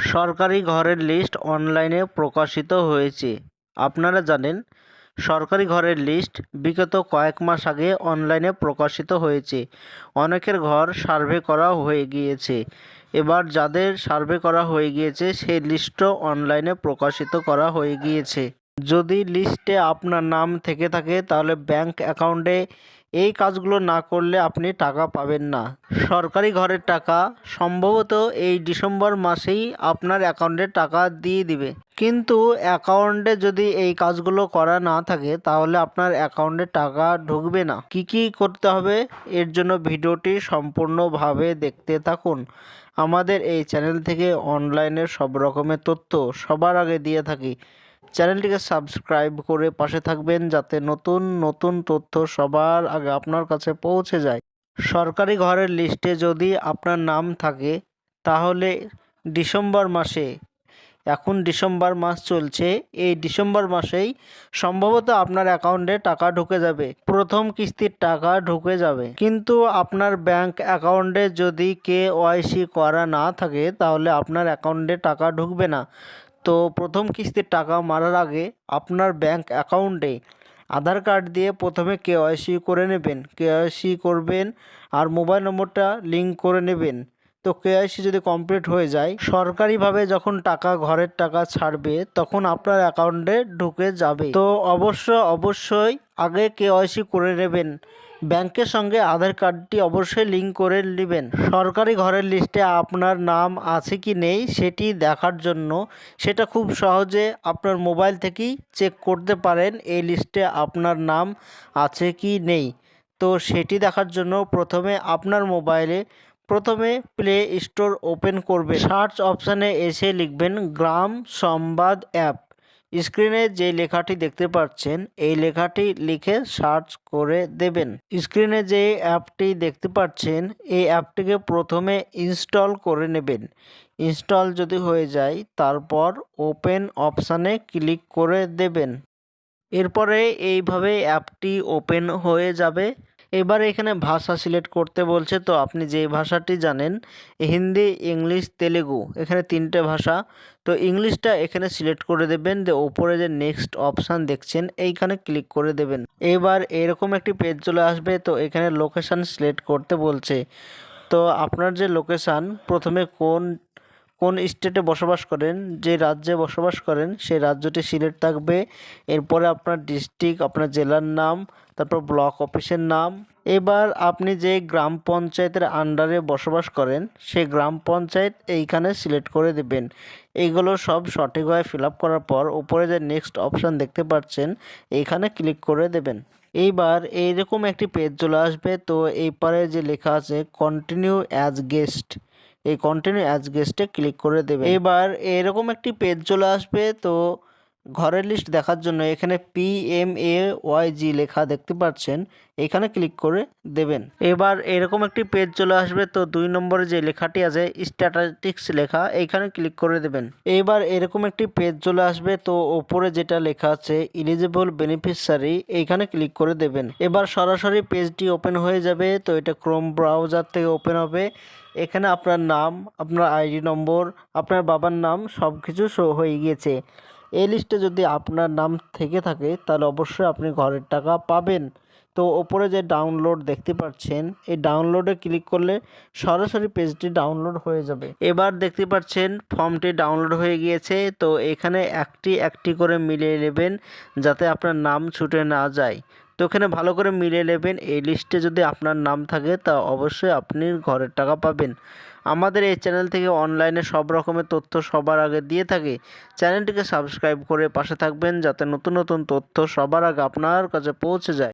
সরকারি ঘরের লিস্ট অনলাইনে প্রকাশিত হয়েছে। আপনারা জানেন, সরকারি ঘরের লিস্ট বিগত কয়েক মাস আগে অনলাইনে প্রকাশিত হয়েছে। অনেকের ঘর সার্ভে করা হয়ে গিয়েছে। এবার যাদের সার্ভে করা হয়ে গিয়েছে, সেই লিস্টও অনলাইনে প্রকাশিত করা হয়ে গিয়েছে। যদি লিস্টে আপনার নাম থেকে থাকে, তাহলে ব্যাংক অ্যাকাউন্টে এই কাজগুলো না করলে আপনি টাকা পাবেন না। সরকারি ঘরের টাকা সম্ভবত এই ডিসেম্বর মাসেই আপনার অ্যাকাউন্টে টাকা দিয়ে দিবে। কিন্তু অ্যাকাউন্টে যদি এই কাজগুলো করা না থাকে, তাহলে আপনার অ্যাকাউন্টে টাকা ঢুকবে না। কি কি করতে হবে? এর জন্য ভিডিওটি সম্পূর্ণভাবে দেখতে থাকুন। আমাদের এই চ্যানেল থেকে অনলাইনের সব রকমের তথ্য সবার আগে দিয়ে থাকি। চ্যানেলটিকে সাবস্ক্রাইব করে পাশে থাকবেন যাতে নতুন নতুন তথ্য সবার আগে আপনার কাছে পৌঁছে যায়। সরকারি ঘরের লিস্টে যদি আপনার নাম থাকে, তাহলে ডিসেম্বর মাসে, এখন ডিসেম্বর মাস চলছে, এই ডিসেম্বর মাসেই সম্ভবত আপনার অ্যাকাউন্টে টাকা ঢুকে যাবে। প্রথম কিস্তির টাকা ঢুকে যাবে। কিন্তু আপনার ব্যাংক অ্যাকাউন্টে যদি কে ওয়াইসি করা না থাকে, তাহলে আপনার অ্যাকাউন্টে টাকা ঢুকবে না। তো প্রথম কিস্তির টাকা মারার আগে আপনার ব্যাংক অ্যাকাউন্টে আধার কার্ড দিয়ে প্রথমে কেওয়াইসি করে নেবেন। কেওয়াইসি করবেন আর মোবাইল নম্বরটা লিঙ্ক করে নেবেন। তো কেওয়াইসি যদি কমপ্লিট হয়ে যায়, সরকারিভাবে যখন টাকা, ঘরের টাকা ছাড়বে, তখন আপনার অ্যাকাউন্টে ঢুকে যাবে। তো অবশ্য, অবশ্যই আগে কেওয়াইসি করে নেবেন। ব্যাংকের সঙ্গে আধার কার্ডটি অবশ্যই লিঙ্ক করে নেবেন। সরকারি ঘরের লিস্টে আপনার নাম আছে কি নেই, সেটি দেখার জন্য সেটা খুব সহজে আপনার মোবাইল থেকেই চেক করতে পারেন, এই লিস্টে আপনার নাম আছে কি নেই। তো সেটি দেখার জন্য প্রথমে আপনার মোবাইলে প্রথমে প্লে স্টোর ওপেন করবে। সার্চ অপশানে এসে লিখবেন গ্রাম সংবাদ অ্যাপ স্ক্রিনে যে লেখাটি দেখতে পাচ্ছেন, এই লেখাটি লিখে সার্চ করে দেবেন। স্ক্রিনে যে অ্যাপটি দেখতে পাচ্ছেন, এই অ্যাপটিকে প্রথমে ইনস্টল করে নেবেন। ইনস্টল যদি হয়ে যায়, তারপর ওপেন অপশানে ক্লিক করে দেবেন। এরপরে এইভাবে অ্যাপটি ওপেন হয়ে যাবে। এবার এখানে ভাষা সিলেক্ট করতে বলছে, তো আপনি যে ভাষাটি জানেন, হিন্দি, ইংলিশ, তেলেগু, এখানে তিনটে ভাষা, তো ইংলিশটা এখানে সিলেক্ট করে দেবেন যে ওপরে যে নেক্সট অপশান দেখছেন, এইখানে ক্লিক করে দেবেন। এবার এরকম একটি পেজ চলে আসবে, তো এখানে লোকেশান সিলেক্ট করতে বলছে। তো আপনার যে লোকেশান, প্রথমে কোন কোন স্টেটে বসবাস করেন, যে রাজ্যে বসবাস করেন, সেই রাজ্যটি সিলেক্ট থাকবে। এরপরে আপনার ডিস্ট্রিক্ট, আপনার জেলার নাম, তারপর ব্লক অফিসের নাম। এবার আপনি যে গ্রাম পঞ্চায়েতের আন্ডারে বসবাস করেন, সেই গ্রাম পঞ্চায়েত এইখানে সিলেক্ট করে দেবেন। এইগুলো সব সঠিকভাবে ফিল করার পর উপরে যে নেক্সট অপশান দেখতে পাচ্ছেন, এইখানে ক্লিক করে দেবেন। এইবার এইরকম একটি পেজ চলে আসবে, তো এই পারে যে লেখা আছে কন্টিনিউ অ্যাজ গেস্ট এই কন্টিনিউ অ্যাজ গেস্টে ক্লিক করে দেবে এবার এরকম একটি পেজ চলে আসবে তো ঘরের লিস্ট দেখার জন্য এখানে P M A Y G লেখা দেখতে পাচ্ছেন। এখানে ক্লিক করে দেবেন। এবার এরকম একটি পেজ চলে আসবে, তো দুই নম্বরে যে লেখাটি আছে স্ট্যাটিস্টিক্স লেখা এইখানে ক্লিক করে দেবেন। এবার এরকম একটি পেজ চলে আসবে, তো ওপরে যেটা লেখা আছে ইলিজিবল বেনিফিশিয়ারি এইখানে ক্লিক করে দেবেন। এবার সরাসরি পেজটি ওপেন হয়ে যাবে, তো এটা ক্রোম ব্রাউজার থেকে ওপেন হবে। এখানে আপনার নাম, আপনার আইডি নম্বর আপনার বাবার নাম সব কিছু শো হয়ে গিয়েছে। এই লিস্টে যদি আপনার নাম থেকে থাকে, তাহলে অবশ্যই আপনি ঘরের টাকা পাবেন। তো ওপরে যে ডাউনলোড দেখতে পাচ্ছেন, এই ডাউনলোডে ক্লিক করলে সরাসরি পেজটি ডাউনলোড হয়ে যাবে। এবার দেখতে পাচ্ছেন ফর্মটি ডাউনলোড হয়ে গিয়েছে। তো এখানে একটি একটি করে মিলিয়ে নেবেন, যাতে আপনার নাম ছুটে না যায়। তো এখানে ভালো করে মিলিয়ে নেবেন, এই লিস্টে যদি আপনার নাম থাকে, তা অবশ্যই আপনি ঘরের টাকা পাবেন। আমাদের এই চ্যানেল থেকে অনলাইনে সব রকমের তথ্য সবার আগে দিয়ে থাকে। চ্যানেলটিকে সাবস্ক্রাইব করে পাশে থাকবেন যাতে নতুন নতুন তথ্য সবার আগে আপনার কাছে পৌঁছে যায়।